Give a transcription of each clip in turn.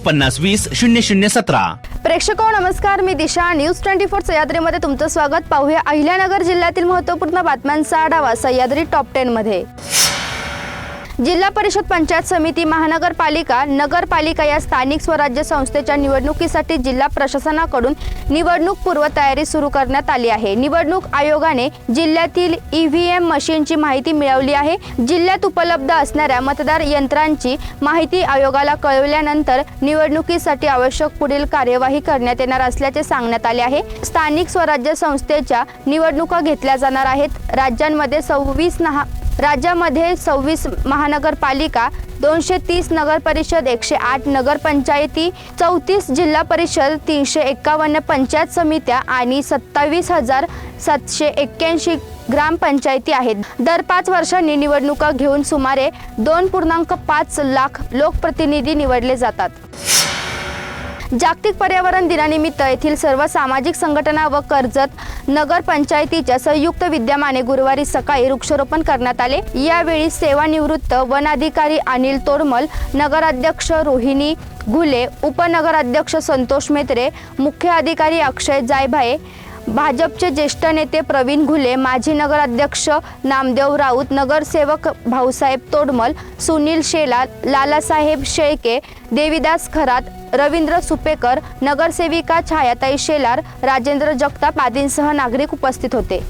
पन्नास वीस शून्य शून्य सतरा. प्रेक्षको नमस्कार मी दिशा. न्यूज ट्वेंटी फोर सह्याद्रीमध्ये तुमचं स्वागत. पाहूया अहिल्यानगर जिल्ह्यातील महत्त्वपूर्ण बातम्यांचा आढावा. सह्याद्री टॉप टेन मध्ये. जिल्हा परिषद पंचायत समिती महानगरपालिका नगरपालिका या स्थानिक स्वराज्य संस्थेच्या निवडणुकीसाठी जिल्हा प्रशासनाकडून निवडणूक पूर्वतयारी सुरू करण्यात आली आहे. निवडणूक आयोगाने जिल्ह्यातील ईव्हीएम मशीनची माहिती मिळवली आहे. जिल्ह्यात उपलब्ध असणाऱ्या मतदार यंत्रांची माहिती आयोगाला कळवल्यानंतर निवडणुकीसाठी आवश्यक पुढील कार्यवाही करण्यात येणार असल्याचे सांगण्यात आले आहे. स्थानिक स्वराज्य संस्थेच्या निवडणुका घेतल्या जाणार आहेत. राज्यांमध्ये सव्वीस नहा राज्यामध्ये सव्वीस महानगरपालिका दोनशे तीस नगर परिषद एकशे आठ नगरपंचायती चौतीस जिल्हा परिषद तीनशे एक्कावन्न पंचायत समित्या आणि सत्तावीस हजार सातशे एक्क्याऐंशी ग्रामपंचायती आहेत. दर पाच वर्षांनी निवडणुका घेऊन सुमारे दोन पूर्णांक पाच लाख लोकप्रतिनिधी निवडले जातात. जागतिक पर्यावरण दिनानिमित्त येथील सर्व सामाजिक संघटना व कर्जत नगर पंचायतीच्या संयुक्त विद्यमाने गुरुवारी सकाळी वृक्षारोपण करण्यात आले. यावेळी सेवानिवृत्त वनाधिकारी अनिल तोरमल नगराध्यक्ष रोहिणी घुले उपनगराध्यक्ष संतोष मेत्रे मुख्य अधिकारी अक्षय जायभाये भाजपचे ज्येष्ठ नेते प्रवीण घुले माजी नगराध्यक्ष नामदेव राऊत नगरसेवक भाऊसाहेब तोडमल सुनील शेलार लालासाहेब शेळके देविदास खरात रवींद्र सुपेकर नगरसेविका छायाताई शेलार राजेंद्र जगताप आदींसह नागरिक उपस्थित होते.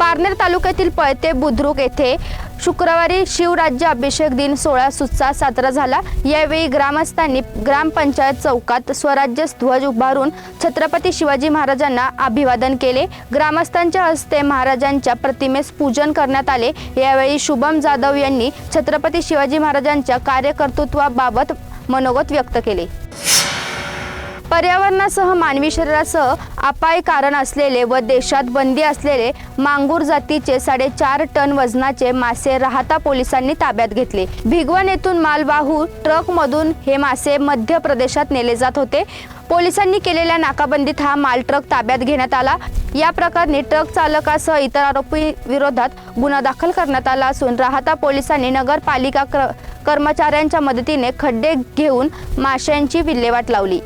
पारनेर तालुक्यातील पळते बुद्रुक येथे शुक्रवारी शिवराज्य अभिषेक दिन सोहळा सुत्साह साजरा झाला. यावेळी ग्रामस्थांनी ग्रामपंचायत चौकात स्वराज्य ध्वज उभारून छत्रपती शिवाजी महाराजांना अभिवादन केले. ग्रामस्थांच्या हस्ते महाराजांच्या प्रतिमेस पूजन करण्यात आले. यावेळी शुभम जाधव यांनी छत्रपती शिवाजी महाराजांच्या कार्यकर्तृत्वाबाबत मनोगत व्यक्त केले. पर्यावरणासह मानवी शरीरासह अपाय कारण असलेले व देशात बंदी असलेले मांगूर जातीचे साडेचार टन वजनाचे मासे राहता पोलिसांनी ताब्यात घेतले. भिगवण येथून मालवाहू ट्रकमधून हे मासे मध्य प्रदेशात नेले जात होते. पोलिसांनी केलेल्या नाकाबंदीत हा माल ट्रक ताब्यात घेण्यात आला. या प्रकरणी ट्रक चालकासह इतर आरोपी विरोधात गुन्हा दाखल करण्यात आला असून राहता पोलिसांनी नगरपालिका क्र- कर्मचाऱ्यांच्या मदतीने खड्डे घेऊन माशांची विल्हेवाट लावली.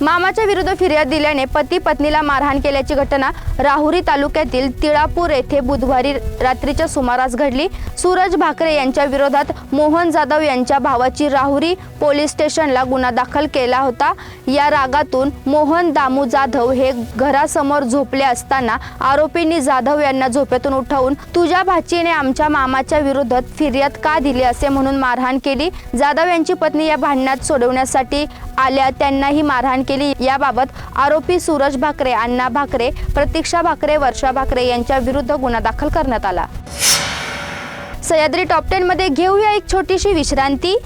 मामाच्या विरुद्ध फिर्याद दिल्याने पती पत्नीला मारहाण केल्याची घटना राहुरी तालुक्यातील तिळापूर येथे बुधवारी रात्रीच्या सुमारास घडली. सूरज भाकरे यांच्या विरोधात मोहन जाधव यांच्या भावाची राहुरी पोलीस स्टेशनला गुन्हा दाखल केला होता. या रागातून मोहन दामू जाधव हे घरासमोर झोपले असताना आरोपींनी जाधव यांना झोपेतून उठवून तुझ्या भाचीने आमच्या मामाच्या विरोधात फिर्याद का दिली असे म्हणून मारहाण केली? जाधव यांची पत्नी या भांडणात सोडवण्यासाठी आल्या त्यांनाही मारहाण केली. याबाबत आरोपी सूरज भाकरे अण्णा भाकरे प्रतीक्षा भाकरे वर्षा भाकरे यांच्या विरुद्ध गुन्हा दाखल करण्यात आला. सह्याद्री टॉप टेन मध्ये घेऊया एक छोटीशी विश्रांती.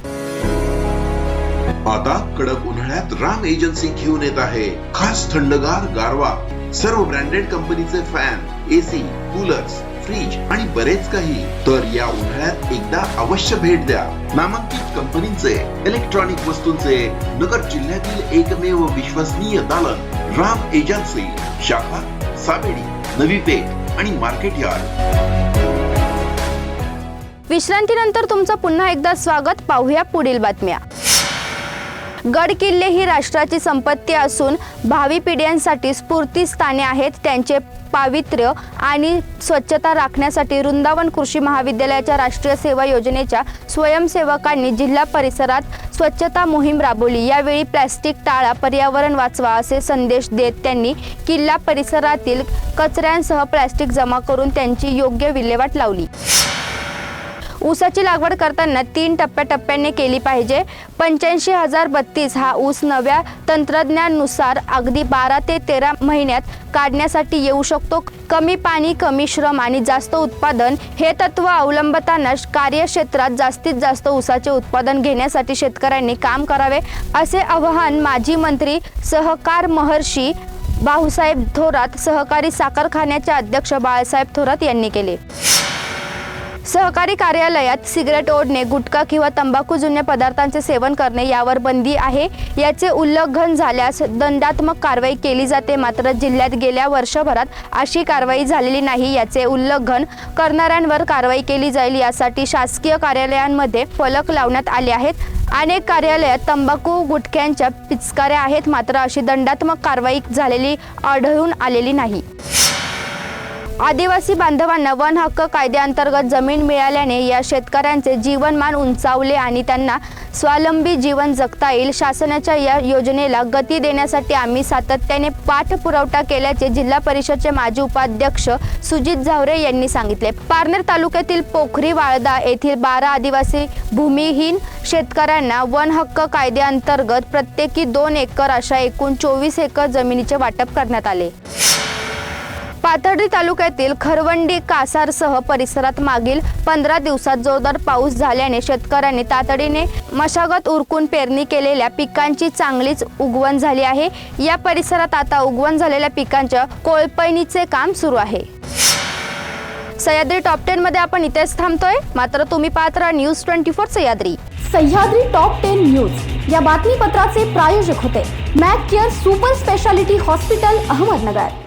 आता कडक उन्हाळ्यात राम एजन्सी घेऊन येत आहे. खास थंडगार गारवा. सर्व ब्रँडेड कंपनीचे फॅन एसी कूलर्स फ्रीज आणि बरेच काही. तर या उन्हाळ्यात एकदा अवश्य भेट द्या. नामांकित कंपनीचे इलेक्ट्रॉनिक वस्तूंचे नगर जिल्ह्यातील एकमेव विश्वसनीय दालन राम एजन्सी शाखा साबेडी नवी पेठ आणि मार्केट यार्ड. विश्रांतीनंतर तुमचं पुन्हा एकदा स्वागत. पाहूया पुढील बातम्या. गड किल्ले ही राष्ट्राची संपत्ती असून भावी पिढ्यांसाठी स्फूर्तीस्थाने आहेत त्यांचे पावित्र्य आणि स्वच्छता राखण्यासाठी वृंदावन कृषी महाविद्यालयाच्या राष्ट्रीय सेवा योजनेच्या स्वयंसेवकांनी जिल्हा परिसरात स्वच्छता मोहीम राबवली. यावेळी प्लॅस्टिक टाळा पर्यावरण वाचवा असे संदेश देत त्यांनी किल्ला परिसरातील कचऱ्यांसह प्लॅस्टिक जमा करून त्यांची योग्य विल्हेवाट लावली. ऊसाची लागवड करताना तीन टप्प्याटप्प्याने केली पाहिजे. पंच्याऐंशी हजार बत्तीस हा ऊस नव्या तंत्रज्ञानुसार अगदी बारा ते तेरा महिन्यात काढण्यासाठी येऊ शकतो. कमी पाणी कमी श्रम आणि जास्त उत्पादन हे तत्व अवलंबताना कार्यक्षेत्रात जास्तीत जास्त ऊसाचे उत्पादन घेण्यासाठी शेतकऱ्यांनी काम करावे असे आवाहन माजी मंत्री सहकार महर्षी भाऊसाहेब थोरात सहकारी साखर अध्यक्ष बाळासाहेब थोरात यांनी केले. सहकारी कार्यालयात सिगरेट ओढणे गुटखा किंवा तंबाखू जुन्या पदार्थांचे सेवन करणे यावर बंदी आहे. याचे उल्लंघन झाल्यास दंडात्मक कारवाई केली जाते. मात्र जिल्ह्यात गेल्या वर्षभरात अशी कारवाई झालेली नाही. याचे उल्लंघन करणाऱ्यांवर कारवाई केली जाईल यासाठी शासकीय कार्यालयांमध्ये फलक लावण्यात आले आहेत. अनेक कार्यालयात तंबाखू गुटख्यांच्या पिचकाऱ्या आहेत. मात्र अशी दंडात्मक कारवाई झालेली आढळून आलेली नाही. आदिवासी बांधवांना वन हक्क कायद्याअंतर्गत जमीन मिळाल्याने या शेतकऱ्यांचे जीवनमान उंचावले आणि त्यांना स्वावलंबी जीवन जगता येईल. शासनाच्या या योजनेला गती देण्यासाठी आम्ही सातत्याने पाठपुरवठा केल्याचे जिल्हा परिषदचे माजी उपाध्यक्ष सुजित झावरे यांनी सांगितले. पारनेर तालुक्यातील पोखरी वाळदा येथील बारा आदिवासी भूमिहीन शेतकऱ्यांना वन हक्क कायद्याअंतर्गत प्रत्येकी दोन एकर अशा एकूण चोवीस एकर जमिनीचे वाटप करण्यात आले. पाथर्डी तालुक्यातील खरवंडी कासारसह परिसरात मागील पंधरा दिवसात जोरदार पाऊस झाल्याने शेतकऱ्यांनी तातडीने मशागत उरकून पेरणी केलेल्या पिकांची चांगलीच उगवण झाली आहे. या परिसरात आता उगवण झालेल्या पिकांच्या कोळपणीचे काम सुरू आहे. सह्याद्री टॉप टेन मध्ये आपण इथेच थांबतोय. मात्र तुम्ही पाहत राहा news twenty four Sahyadri. Sahyadri top ten news. या बातमीपत्राचे प्रायोजक होते Mac care super speciality hospital Ahmednagar.